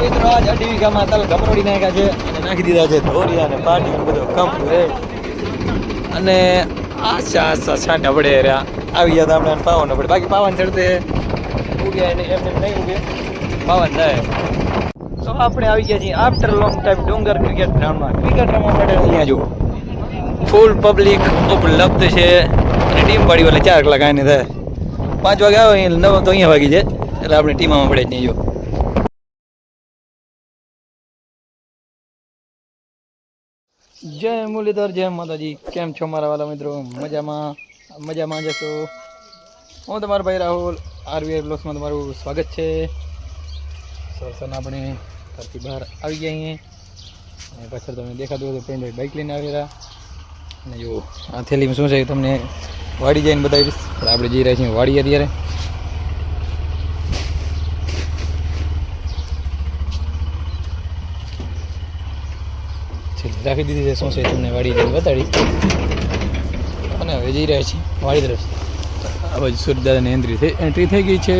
મિત્રો આજ અઢી વીઘામાં તલ નાખ્યા છે. અને નાખી દીધા છે ધોરિયા અને પાટી બધો કમ્પ્લેટ અને આશા આશા છાંટા પડે રહ્યા. આવી ગયા તો આપણે પાવન પડે બાકી પાવન ચડતે ઉગે એને એમને એમ નહીં પાવાન જાય. તો આપણે આવી ગયા છીએ after long time Dungar cricket ગ્રાઉન્ડમાં ક્રિકેટ રમવા માટે અહીંયા જુઓ. ફૂલ પબ્લિક ઉપલબ્ધ છે. અને ટીમ પાડી એટલે ચાર કલાક આને થાય. પાંચ વાગે આવે, નવ તો અહીંયા વાગી જાય. એટલે આપણે ટીમમાં પડે જ નહીં જો જય મુરલીધર, જય માતાજી. કેમ છો મારા વાલા મિત્રો? મજામાં? મજામાં જશો હું તમારો ભાઈ રાહુલ આરવીઆઈ બ્લોક્સમાં તમારું સ્વાગત છે. સરસન આપણે ઘરથી બહાર આવી ગયા અહીંયા અને પાછળ તમને દેખાતું હતું પ્રેમભાઈ બાઇક લઈને આવેલા. અને જો આ થેલીમાં શું છે તમને વાડી જઈને બતાવીશ. પણ આપણે જઈ રહ્યા છીએ વાડી અત્યારે. રાખી દીધી છે શું છે તમને વાડી જઈને બતાડી. અને હવે જઈ રહ્યા છીએ વાડી તરફ. આ બાજુ સૂર્યદાદાની એન્ટ્રી થઈ એન્ટ્રી થઈ ગઈ છે.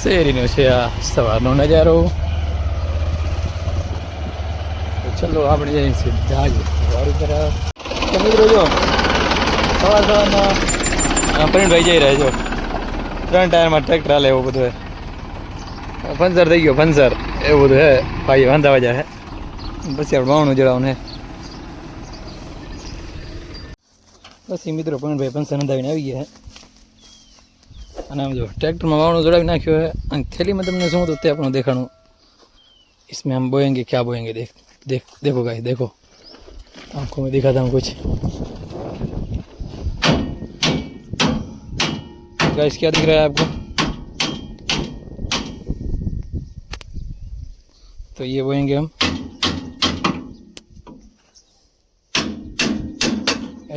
શેરીનો છે આ સવારનો નજારો. ચલો આપણે જઈએ સીધા જ વાડી તરફ. મિત્રો જો, સવાર સવારમાં આ પરિણભાઈ જઈ રહ્યા છો. ત્રણ ટાયરમાં ટ્રેક્ટર હાલે એવું બધું પંચર થઈ ગયો પંચર એવું બધું હે. ભાઈ વાંધા જાય હે. પછી આપણે વાવણું જડાવવાનું હે પછી મિત્રો પવનભાઈ પંચર નંદાવીને આવી ગયા હે અને આમ જો ટ્રેક્ટરમાં વાવણું જોડાવી નાખ્યો है અને થેલીમાં તમને શું હતું તે આપણું દેખાણું इसमें हम बोएंगे क्या बोएंगे देख देख देखो गाइस देखो आंखों में दिखाता हूँ कुछ गाइस क्या दिख रहा है आपको तो ये बोएंगे हम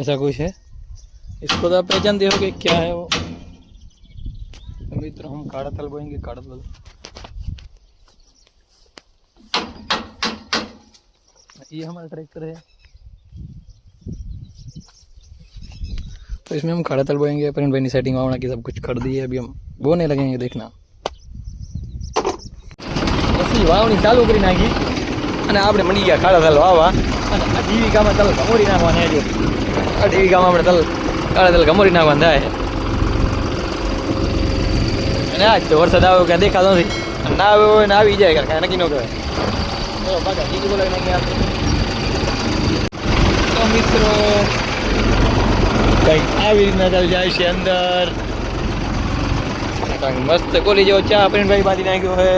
ऐसा कुछ है इसको तो आप पहचानते हो कि क्या है वो तो मित्र हम काड़ा तल बोएंगे काड़ा तल ये हमारा ट्रैक्टर है तो इसमें हम खड़ा तल बोएंगे परिन भाई ने सेटिंग वावना की सब कुछ कर दी है अभी हम बोने लगेंगे देखना પછી વાવણી ચાલુ કરી નાખી અને આપણે મળી ગયા ખાડા તલ વાવા અને અઢી વીઘામાં તલ ગમોરી નાખવાના જો અઢી વીઘામાં આપણે તલ કાળા તલ ગમોરી નાખવાના થાય અને આજ તો વરસાદ આવ્યો ક્યાં દેખાતો નથી ના આવ્યો હોય ને આવી જાય કાંઈ નક્કી ન કહેવાય તો મિત્રો કંઈક આવી રીતના ચાલી જાય છે અંદર મસ્ત કોલી જેવો ચા ભાઈ બાંધી નાખ્યો હે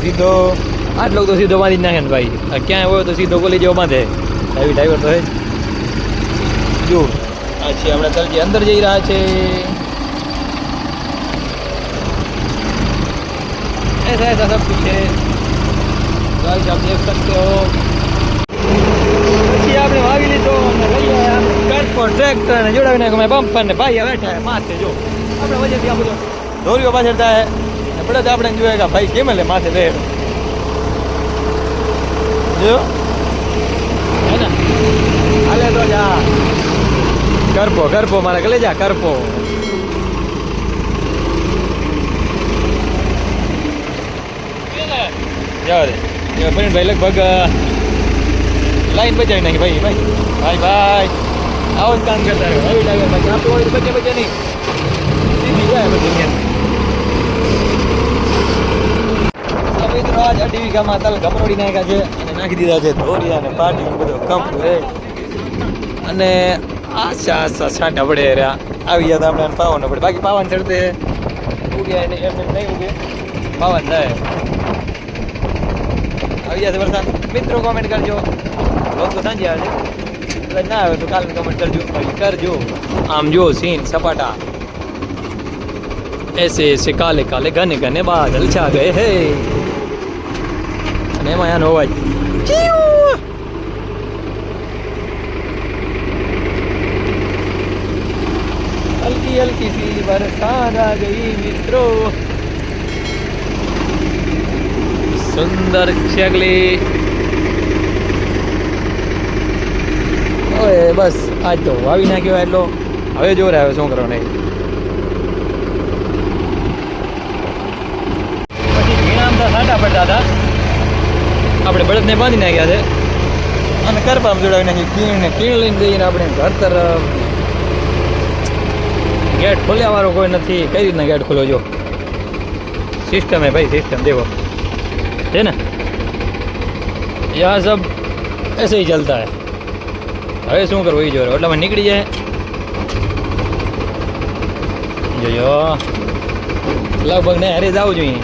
સીધો આટલો તો સીધો બાંધી જ નાખે ને ભાઈ આ ક્યાંય હોય તો સીધો કોલી જેવો બાંધે આવી ડ્રાઈવર તો હે જ. જો આ છે આપણે તલજી અંદર જઈ રહ્યા છે ऐसा ऐसा सब कुछ है गाइस आप देख सकते हो પછી આપણે વાવી લીધો અને લઈ આવ્યા ટ્રેક્ટર ટ્રેક્ટર ને જોડાવી નાખ્યો મેં બમ્પર ને ભાઈ બેઠા હે માથે જો આપણે વજેથી આ બધો દોરીઓ પાછળ થાય ને પડે તો આપણે જોઈએ કે ભાઈ કેમ લે માથે લે જો હે ને હાલે તો જા કરપો કરપો મારે કલેજા કરપો ભાઈ લગભગ લાઈન બચાવી નાખી ભાઈ ભાઈ ભાઈ ભાઈ આવો જ કામ કરતા રહ્યો આવી લાગે ભાઈ આપણું હોય બચે જાય બધી મિત્રો આજ અઢી વીઘામાં તલ નાખ્યા છે અને નાખી દીધા છે ધોરિયા અને પાટી બધો કમ્પ્લેટ અને આશા સસા નબળે રહ્યા આવી ગયા તો આપણે પાવા નબળે. બાકી પાવાન ચડતે ઉગ્યા એને એમ નહીં ઉગે. પાવાન થાય આવી ગયા વરસાદ. મિત્રો કોમેન્ટ કરજો. લોકો સાંજે આવે. એટલે ના આવે તો કાલે કોમેન્ટ કરજો. કરજો. આમ જો સીન, સપાટા. એસે એસે, કાલે કાલે, ઘને ઘને બાદલ છા ગયે હે. અને એમાં એનો અવાજ. હલકી હલકી સી બરસાત આ ગઈ મિત્રો સુંદર ચગલી હવે બસ આજ તો વાવી નાખ્યો એટલો. હવે જોર આવે શું કરવાનું નહીં છાંટા પડતા હતા. આપણે બળદને બાંધી નાખ્યા છે. અને કરપામ જોડાવી નાખી કીણ ને કીણ લઈને જઈને આપણે ઘર તરફ ગેટ ખોલ્યા વાળો કોઈ નથી કઈ રીતના ગેટ ખોલો જો સિસ્ટમ હે ભાઈ સિસ્ટમ દેખો है ना यहाँ सब ऐसे ही चलता है હવે શું કરવું એ જોયો એટલામાં નીકળી જાય જોયો લગભગ ને હારે જવું જોઈએ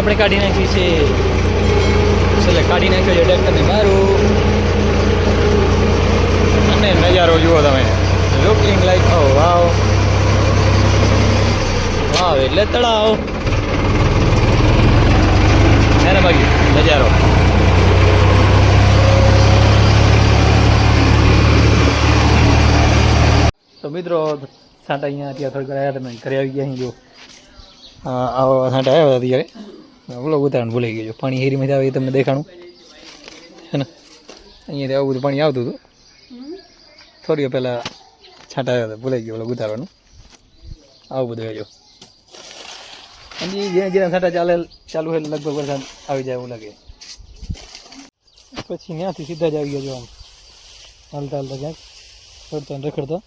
આપણે કાઢી નાખી છે. છેલ્લે કાઢી નાખ્યો છે ટ્રેક્ટરને મારું. અને નજારો જુઓ તમે. લુકિંગ લાઈક ઓ વાવ વાવ એટલે તળાવ. એને બાકી નજારો. તો મિત્રો, સાંટા અહીંયા ત્યાં થોડીક ઘરે આવી ગયા અહીં જો. આવો સાંટા આવ્યા હતા બોલો, ઉતારણ ભૂલાઈ ગયો. પાણી હેરીમાંથી આવે એ તમને દેખાણું? હે ને? અહીંયાથી આવું બધું પાણી આવતું હતું. થોડી પહેલાં છાંટા આવ્યા હતા, ભૂલાઈ ગયો, ઓલો ઉતારવાનું. આવું બધું જો અને જેને જેના છાંટા ચાલે, ચાલુ હોય, લગભગ વરસાદ આવી જાય એવું લાગે. પછી ત્યાંથી સીધા જ આવી ગયા જો આમ. હાલતા હાલતા ક્યાંક. રખડતો રખડતા.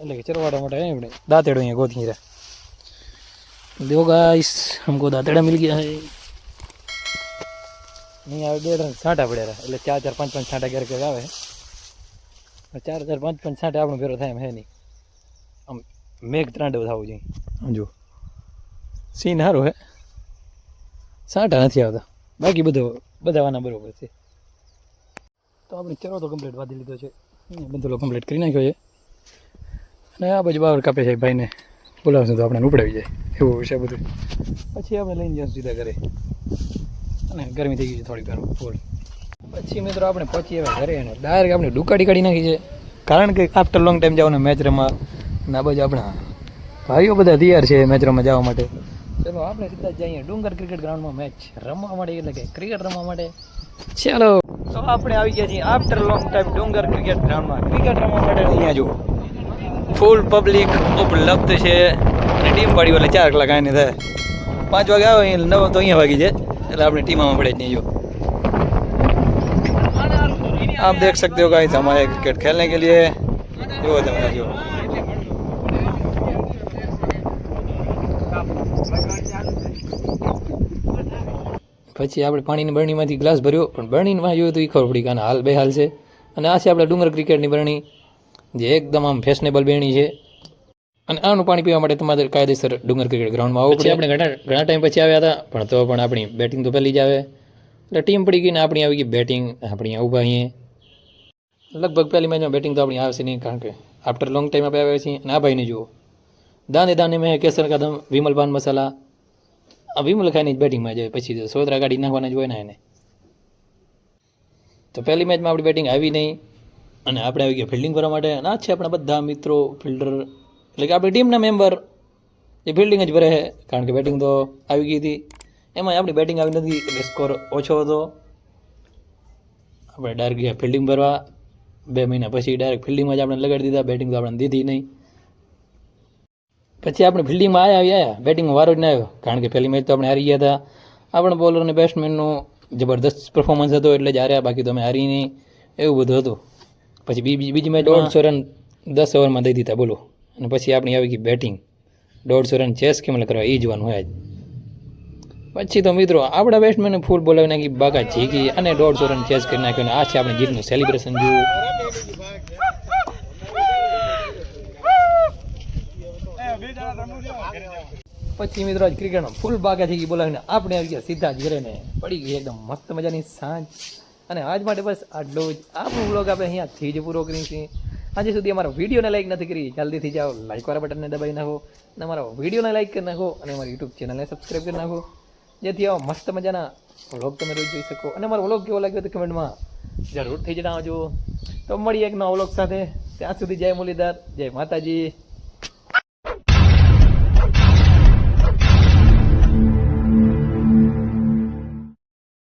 એટલે કે ચરવાડા માટે એમણે દાંતેડો અહીંયા ગોતી રહ્યા. देखो गाइस हमको दातेड़ा मिल गया है નહીં આવે બે ત્રણ છાંટા પડ્યા રહ્યા. એટલે ચાર ચાર પાંચ પાંચ છાંટા ઘેર ઘેર આવે ચાર ચાર પાંચ પાંચ છાંટા આપણો ભેરો થાય એમ હે નહીં આમ મેઘ ત્રાંડવ થવું જોઈએ આમ જો સીન સારું હે છાંટા નથી આવતા બાકી બધો બધા વાના બરોબર છે તો આપણે ચરો તો કમ્પ્લીટ વાદી લીધો છે અહીંયા બધો કમ્પ્લીટ કરી નાખ્યો છે અને આ બાજુ બાવર કાપે છે ભાઈને બોલાવશું તો આપણે ઉપડાવી જાય. એવું છે બધું. પછી આપણે લઈને જઈશું સીધા ઘરે. અને ગરમી થઈ ગઈ છે થોડીક વાર ફૂલ પછી મિત્રો આપણે પહોંચી આવ્યા ઘરે અને ડાયરેક્ટ આપણે ડુકાડી કાઢી નાખી છે. કારણ કે આફ્ટર લોંગ ટાઈમ જવાનું મેચ રમવા. ના બાજુ આપણા ભાઈઓ બધા તૈયાર છે મેચ રમવા જવા માટે. ચલો, આપણે સીધા જઈએ. ડુંગર ક્રિકેટ ગ્રાઉન્ડમાં મેચ રમવા માટે એટલે કે ક્રિકેટ રમવા માટે. ચાલો, તો આપણે આવી ગયા છીએ after long time Dungar cricket ગ્રાઉન્ડમાં ક્રિકેટ રમવા માટે અહીંયા જુઓ. ફૂલ પબ્લિક ઉપલબ્ધ છે અને ટીમ પાડી એટલે ચાર કલાક આને થાય પાંચ વાગે આવે અહીંયા નવ તો અહીંયા વાગી જાય એટલે આપણે ટીમમાં પડે જ નહીં જો आप देख सकते हो गाइस हमारे क्रिकेट खेलने के लिए जो તમે જો પછી આપણે પાણીની બરણીમાંથી ગ્લાસ ભર્યો પણ બરણીમાં જોયું તો એ ખબર પડી કે આના હાલ બે હાલ છે અને આ છે આપણે ડુંગર ક્રિકેટની બરણી જે એકદમ આમ ફેશનેબલ બેણી છે. અને આનું પાણી પીવા માટે તમારે કાયદેસર ડુંગર ક્રિકેટ ગ્રાઉન્ડમાં આવવું પડે. આપણે ઘણા ઘણા ટાઈમ પછી આવ્યા હતા પણ તો પણ આપણી બેટિંગ તો પહેલી જ આવે. એટલે ટીમ પડી ગઈ ને આપણી આવી ગઈ બેટિંગ આપણી ઊભા અહીંયા. લગભગ પહેલી મેચમાં બેટિંગ તો આપણી આવશે નહીં કારણ કે આફ્ટર લોંગ ટાઈમ આપણે આવ્યા છીએ. અને આ ભાઈને જુઓ. દાને દાને મેં કેસર કદમ વિમલ પાન મસાલા. આ વિમલ ખાઈની જ બેટિંગમાં જાય. પછી સોતરા ગાડી નાખવાના જ હોય ને એને. તો પહેલી મેચમાં આપણી બેટિંગ આવી નહીં. અને આપણે આવી ગયા ફિલ્ડિંગ કરવા માટે. આ છે આપણા બધા મિત્રો ફિલ્ડર એટલે કે આપણી ટીમના મેમ્બર એ ફિલ્ડિંગ જ ભરે છે. કારણ કે બેટિંગ તો આવી ગઈ હતી. એમાં આપણી બેટિંગ આવી નથી, એટલે સ્કોર ઓછો હતો. આપણે ડાયરેક્ટ ગયા ફિલ્ડિંગ ભરવા. બે મહિના પછી ડાયરેક્ટ ફિલ્ડિંગમાં જ આપણે લગાડી દીધા. બેટિંગ તો આપણે દીધી નહીં. પછી આપણે ફિલ્ડિંગમાં આવ્યા આવ્યા બેટિંગમાં વારો જ ના આવ્યો. કારણ કે પહેલી મેચ તો આપણે હારી ગયા હતા. આપણે બોલર અને બેટ્સમેનનું જબરદસ્ત પરફોર્મન્સ હતો, એટલે જ હાર્યા. બાકી તો અમે હારી નહીં. એવું બધું હતું. પછી બીજી બીજી મેચ દોઢસો રન દસ ઓવરમાં દઈ દીધા બોલો. અને પછી આપણી આવી ગઈ બેટિંગ દોઢસો રન ચેસ કેમ કરવા એ જોવાનું હોય પછી તો મિત્રો આપણા બેટ્સમેને ફૂલ બોલાવી નાખી બાકા જીકી અને દોઢસો રન ચેસ કરી નાખ્યો અને આ છે આપણે જીતનું સેલિબ્રેશન જોયું પછી મિત્રો આજ ક્રિકેટમાં ફૂલ બાગા થઈ ગઈ બોલાવીને આપણે આવી ગયા સીધા જ ઘરે ને પડી ગઈ એકદમ મસ્ત મજાની સાંજ. અને આજ માટે બસ આટલો જ. આપણો વ્લોગ આપણે અહીંયાથી જ પૂરો કરીએ છીએ. આજે સુધી અમારા વિડીયોને લાઈક નથી કરી. જલ્દીથી જાઓ લાઈક વાળા બટનને દબાવી નાખો અને અમારા વિડીયોને લાઈક કરી નાખો અને અમારી યુટ્યુબ ચેનલને સબસ્ક્રાઈબ કરી નાખો. જેથી આવા મસ્ત મજાના વ્લોગ તમે રોજ જોઈ શકો. અને અમારો વ્લોગ કેવો લાગ્યો તો કમેન્ટમાં જરૂરથી જણાવજો. તો મળીએ એક નવા વ્લોગ સાથે. ત્યાં સુધી જય મુરલીધર, જય માતાજી.